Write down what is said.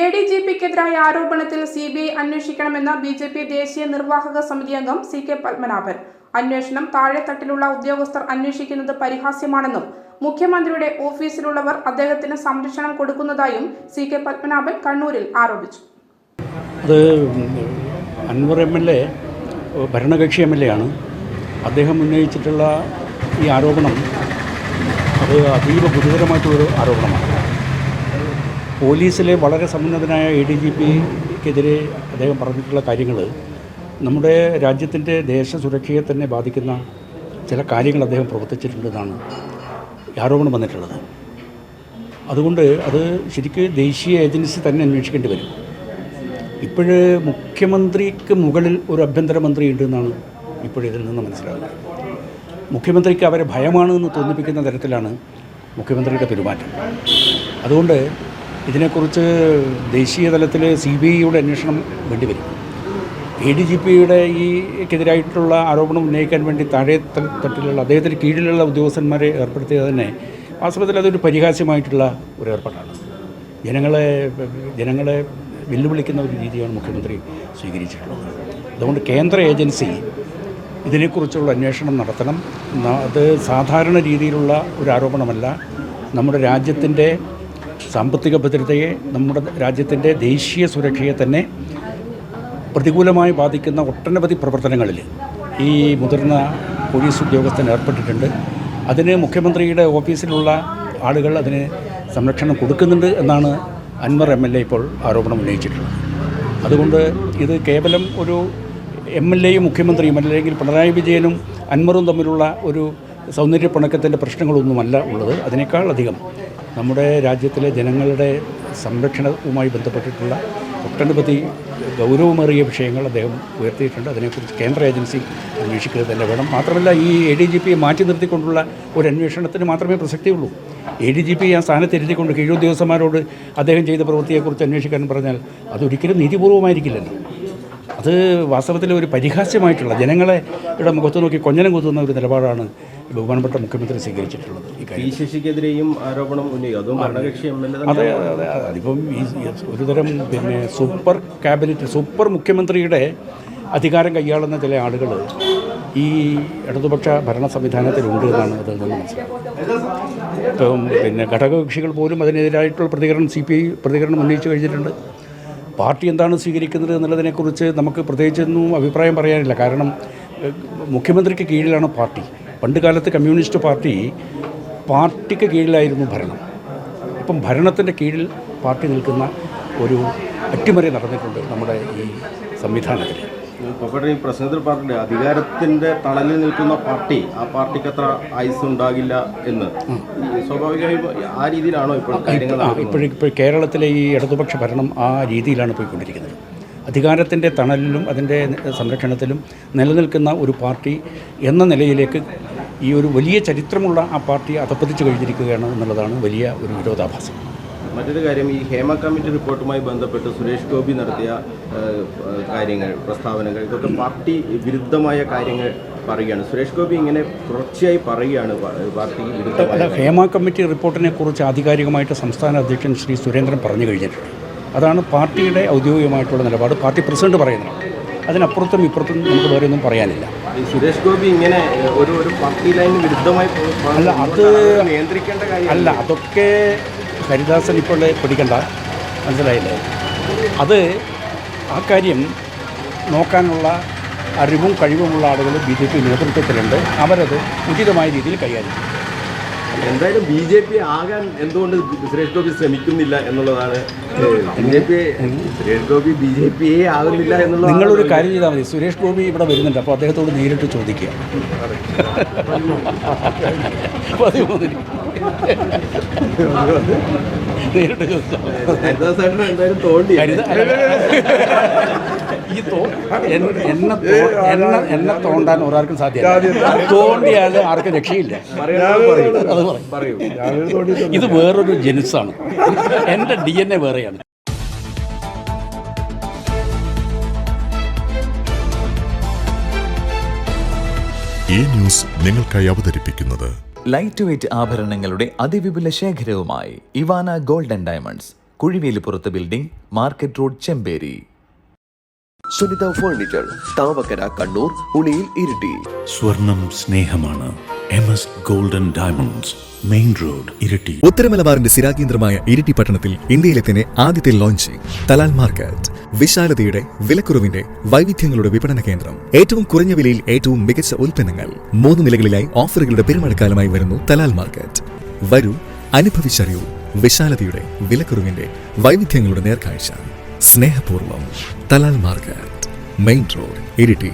A D G പിക്കെതിരായ ആരോപണത്തിൽ C B I അന്വേഷിക്കണമെന്ന ബി ജെ പി ദേശീയ നിർവാഹക സമിതി അംഗം സി കെ പത്മനാഭൻ. അന്വേഷണം താഴെത്തട്ടിലുള്ള ഉദ്യോഗസ്ഥർ അന്വേഷിക്കുന്നത് പരിഹാസ്യമാണെന്നും മുഖ്യമന്ത്രിയുടെ ഓഫീസിലുള്ളവർ അദ്ദേഹത്തിന് സംരക്ഷണം കൊടുക്കുന്നതായും സി കെ പത്മനാഭൻ കണ്ണൂരിൽ ആരോപിച്ചു. അത് അൻവർ ഭരണകക്ഷി എം എൽ എ ആണ്. അദ്ദേഹം ഉന്നയിച്ചിട്ടുള്ള ഈ ആരോപണം അത് അതീവ ഗുരുതരമായിട്ടുള്ളൊരു ആരോപണമാണ്. പോലീസിലെ വളരെ സമുന്നതനായ എ ഡി ജി പിക്കെതിരെ അദ്ദേഹം പറഞ്ഞിട്ടുള്ള കാര്യങ്ങൾ നമ്മുടെ രാജ്യത്തിന്റെ ദേശസുരക്ഷയെ തന്നെ ബാധിക്കുന്ന ചില കാര്യങ്ങൾ അദ്ദേഹം പ്രവർത്തിച്ചിട്ടുണ്ടെന്നാണ് ആരോപണം വന്നിട്ടുള്ളത്. അതുകൊണ്ട് അത് ശരിക്ക് ദേശീയ ഏജൻസി തന്നെ അന്വേഷിക്കേണ്ടി വരും. ഇപ്പോഴ് മുഖ്യമന്ത്രിക്ക് മുകളിൽ ഒരു ആഭ്യന്തരമന്ത്രി ഉണ്ടെന്നാണ് ഇപ്പോഴിതിൽ നിന്ന് മനസ്സിലാകുന്നത്. മുഖ്യമന്ത്രിക്ക് അവരെ ഭയമാണ് എന്ന് തോന്നിപ്പിക്കുന്ന തരത്തിലാണ് മുഖ്യമന്ത്രിയുടെ പെരുമാറ്റം. അതുകൊണ്ട് ഇതിനെക്കുറിച്ച് ദേശീയ തലത്തിൽ സി ബി ഐയുടെ അന്വേഷണം വേണ്ടിവരും. എ ഡി ജി പിയുടെ ഈക്കെതിരായിട്ടുള്ള ആരോപണം ഉന്നയിക്കാൻ വേണ്ടി താഴെ തട്ടിലുള്ള അദ്ദേഹത്തിന് കീഴിലുള്ള ഉദ്യോഗസ്ഥന്മാരെ ഏർപ്പെടുത്തിയത് തന്നെ വാസ്തവത്തിൽ അതൊരു പരിഹാസ്യമായിട്ടുള്ള ഒരു ഏർപ്പാടാണ്. ജനങ്ങളെ ജനങ്ങളെ വെല്ലുവിളിക്കുന്ന ഒരു രീതിയാണ് മുഖ്യമന്ത്രി സ്വീകരിച്ചിട്ടുള്ളത്. അതുകൊണ്ട് കേന്ദ്ര ഏജൻസി ഇതിനെക്കുറിച്ചുള്ള അന്വേഷണം നടത്തണം. അത് സാധാരണ രീതിയിലുള്ള ഒരു ആരോപണമല്ല. നമ്മുടെ രാജ്യത്തിന്റെ സാമ്പത്തിക ഭദ്രതയെ നമ്മുടെ രാജ്യത്തിന്റെ ദേശീയ സുരക്ഷയെ തന്നെ പ്രതികൂലമായി ബാധിക്കുന്ന ഒട്ടനവധി പ്രവർത്തനങ്ങളിൽ ഈ മുതിർന്ന പോലീസ് ഉദ്യോഗസ്ഥൻ ഏർപ്പെട്ടിട്ടുണ്ട്. അതിന് മുഖ്യമന്ത്രിയുടെ ഓഫീസിലുള്ള ആളുകൾ അതിന് സംരക്ഷണം കൊടുക്കുന്നുണ്ട് എന്നാണ് അൻവർ എം എൽ എ ഇപ്പോൾ ആരോപണം ഉന്നയിച്ചിട്ടുള്ളത്. അതുകൊണ്ട് ഇത് കേവലം ഒരു എം എൽ എയും മുഖ്യമന്ത്രിയും അല്ലെങ്കിൽ പിണറായി വിജയനും അൻവറും തമ്മിലുള്ള ഒരു സൗന്ദര്യപ്പണക്കത്തിന്റെ പ്രശ്നങ്ങളൊന്നുമല്ല ഉള്ളത്. അതിനേക്കാൾ അധികം നമ്മുടെ രാജ്യത്തിലെ ജനങ്ങളുടെ സംരക്ഷണവുമായി ബന്ധപ്പെട്ടിട്ടുള്ള ഒട്ടനവധി ഗൗരവമേറിയ വിഷയങ്ങൾ അദ്ദേഹം ഉയർത്തിയിട്ടുണ്ട്. അതിനെക്കുറിച്ച് കേന്ദ്ര ഏജൻസി അന്വേഷിക്കുക തന്നെ വേണം. മാത്രമല്ല ഈ എ ഡി ജി പിയെ മാറ്റി നിർത്തിക്കൊണ്ടുള്ള ഒരു അന്വേഷണത്തിന് മാത്രമേ പ്രസക്തിയുള്ളൂ. എ ഡി ജി പി ആ സ്ഥാനത്തിരുത്തിക്കൊണ്ട് കീഴുദ്യോഗസ്ഥന്മാരോട് അദ്ദേഹം ചെയ്ത പ്രവൃത്തിയെക്കുറിച്ച് അന്വേഷിക്കാൻ പറഞ്ഞാൽ അതൊരിക്കലും നീതിപൂർവമായിരിക്കില്ലല്ലോ അത് വാസ്തവത്തിൽ ഒരു പരിഹാസ്യമായിട്ടുള്ള ജനങ്ങളെ മുഖത്ത് നോക്കി കൊഞ്ഞനം കുത്തുന്ന ഒരു നിലപാടാണ് ബഹുമാനപ്പെട്ട മുഖ്യമന്ത്രി സ്വീകരിച്ചിട്ടുള്ളത് ഈ ശശിക്കെതിരെയും ആരോപണം ഉന്നയിക്കും അതെ അതെ. അതെ. അതിപ്പം ഈ ഒരുതരം പിന്നെ സൂപ്പർ ക്യാബിനറ്റ് സൂപ്പർ മുഖ്യമന്ത്രിയുടെ അധികാരം കൈയാളുന്ന ചില ആളുകൾ ഈ ഇടതുപക്ഷ ഭരണ സംവിധാനത്തിലുണ്ട് എന്നാണ് അതിൽ നിന്ന് മനസ്സിലാക്കുന്നത് ഇപ്പം പിന്നെ ഘടകകക്ഷികൾ പോലും അതിനെതിരായിട്ടുള്ള പ്രതികരണം സി പി ഐ പ്രതികരണം ഉന്നയിച്ചു കഴിഞ്ഞിട്ടുണ്ട്. പാർട്ടി എന്താണ് സ്വീകരിക്കുന്നത് എന്നുള്ളതിനെക്കുറിച്ച് നമുക്ക് പ്രത്യേകിച്ചൊന്നും അഭിപ്രായം പറയാനില്ല. കാരണം മുഖ്യമന്ത്രിക്ക് കീഴിലാണ് പാർട്ടി. പണ്ട് കാലത്ത് കമ്മ്യൂണിസ്റ്റ് പാർട്ടി പാർട്ടിക്ക് കീഴിലായിരുന്നു ഭരണം. ഇപ്പം ഭരണത്തിന്റെ കീഴിൽ പാർട്ടി നിൽക്കുന്ന ഒരു അട്ടിമറി നടന്നിട്ടുണ്ട് നമ്മുടെ ഈ സംവിധാനത്തിൽ. ഈ പ്രശ്നത്തിൽ പാർട്ടിയുടെ അധികാരത്തിന്റെ തണലിൽ നിൽക്കുന്ന പാർട്ടി ആ പാർട്ടിക്ക് അത്ര ആയുസ് ഉണ്ടാകില്ല എന്ന്. സ്വാഭാവികമായും ആ രീതിയിലാണോ ഇപ്പോൾ കാര്യങ്ങൾ? ഇപ്പോഴിപ്പോൾ കേരളത്തിലെ ഈ ഇടതുപക്ഷ ഭരണം ആ രീതിയിലാണ് പോയിക്കൊണ്ടിരിക്കുന്നത്. അധികാരത്തിന്റെ തണലിലും അതിന്റെ സംരക്ഷണത്തിലും നിലനിൽക്കുന്ന ഒരു പാർട്ടി എന്ന നിലയിലേക്ക് ഈ ഒരു വലിയ ചരിത്രമുള്ള ആ പാർട്ടി അധപ്പതിച്ചു കഴിഞ്ഞിരിക്കുകയാണ് എന്നുള്ളതാണ് വലിയ ഒരു വിരോധാഭാസം. മറ്റൊരു കാര്യം ഈ ഹേമ കമ്മിറ്റി റിപ്പോർട്ടുമായി ബന്ധപ്പെട്ട് സുരേഷ് ഗോപി നടത്തിയ കാര്യങ്ങൾ പ്രസ്താവനകൾ ഇതൊക്കെ പാർട്ടി വിരുദ്ധമായ കാര്യങ്ങൾ പറയുകയാണ്. സുരേഷ് ഗോപി ഇങ്ങനെ തുടർച്ചയായി പറയുകയാണ് പാർട്ടി വിരുദ്ധ ഹേമ കമ്മിറ്റി റിപ്പോർട്ടിനെ കുറിച്ച് ആധികാരികമായിട്ട് സംസ്ഥാന അധ്യക്ഷൻ ശ്രീ സുരേന്ദ്രൻ പറഞ്ഞു കഴിഞ്ഞിട്ടുണ്ട്. അതാണ് പാർട്ടിയുടെ ഔദ്യോഗികമായിട്ടുള്ള നിലപാട്. പാർട്ടി പ്രസിഡന്റ് പറയുന്നത് അതിനപ്പുറത്തും ഇപ്പുറത്തും നമുക്ക് വേറെ ഒന്നും പറയാനില്ല. സുരേഷ് ഗോപി ഇങ്ങനെ ഒരു ഒരു പാർട്ടി ലൈന് വിരുദ്ധമായി അല്ല, അത് നിയന്ത്രിക്കേണ്ട കാര്യം അല്ല അതൊക്കെ ഹരിദാസൻ ഇപ്പോൾ പിടിക്കണ്ട. മനസ്സിലായില്ലേ? അത് ആ കാര്യം നോക്കാനുള്ള അറിവും കഴിവുമുള്ള ആളുകൾ ബി ജെ പി നേതൃത്വത്തിലുണ്ട്. അവരത് ഉചിതമായ രീതിയിൽ കൈകാര്യം ചെയ്യും. എന്തായാലും ബി ജെ പി ആകാൻ എന്തുകൊണ്ട് സുരേഷ് ഗോപി ശ്രമിക്കുന്നില്ല എന്നുള്ളതാണ്. B J P Suresh Gopi B J പിയെ ആകുന്നില്ല എന്നുള്ള നിങ്ങളൊരു കാര്യം ചെയ്താൽ മതി. സുരേഷ് ഗോപി ഇവിടെ വരുന്നുണ്ട്. അപ്പോൾ അദ്ദേഹത്തോട് നേരിട്ട് ചോദിക്കുക. പതിമൂന്നിന്. നേരിട്ട് ചോദിച്ചാൽ മതി. എന്തായാലും തോണ്ടി. ഈ തോ എന്നെ എന്നെ എന്നെ തോണ്ടാൻ ഒരാൾക്കും സാധ്യമല്ല തോണ്ടിയാൽ ആർക്കും രക്ഷയില്ല. അത് പറയൂ. ഇത് വേറൊരു ജനുസാണ് എന്റെ ഡി എൻ എ വേറെയാണ്. ഈ ന്യൂസ് നിങ്ങൾക്കായി അവതരിപ്പിക്കുന്നത് ലൈറ്റ് വെയ്റ്റ് ആഭരണങ്ങളുടെ അതിവിപുല ശേഖരവുമായി Ivana golden diamonds കുഴിവേലിപ്പുറത്ത് building market road Chemperi. Sunitha furniture Thavakkara Kannur Uliyil Iritty. സ്വർണം സ്നേഹമാണ്. M S golden diamonds main road Iritty. ഉത്തരമലബാറിന്റെ സ്ഥിരാകേന്ദ്രമായ ഇരിട്ടി പട്ടണത്തിൽ ഇന്ത്യയിലെ തന്നെ ആദ്യത്തെ ലോഞ്ചിങ് തലാൽ മാർക്കറ്റ്. വിശാലതയുടെ വിലക്കുറവിന്റെ വൈവിധ്യങ്ങളുടെ വിപണന കേന്ദ്രം. ഏറ്റവും കുറഞ്ഞ വിലയിൽ ഏറ്റവും മികച്ച ഉൽപ്പന്നങ്ങൾ. മൂന്ന് നിലകളിലായി ഓഫറുകളുടെ പെരുമഴക്കാലമായി വരുന്നു തലാൽ മാർക്കറ്റ്. വരൂ അനുഭവിച്ചറിയൂ വിശാലതയുടെ വിലക്കുറവിന്റെ വൈവിധ്യങ്ങളുടെ നേർക്കാഴ്ച. സ്നേഹപൂർവം Talal market main road Iritty.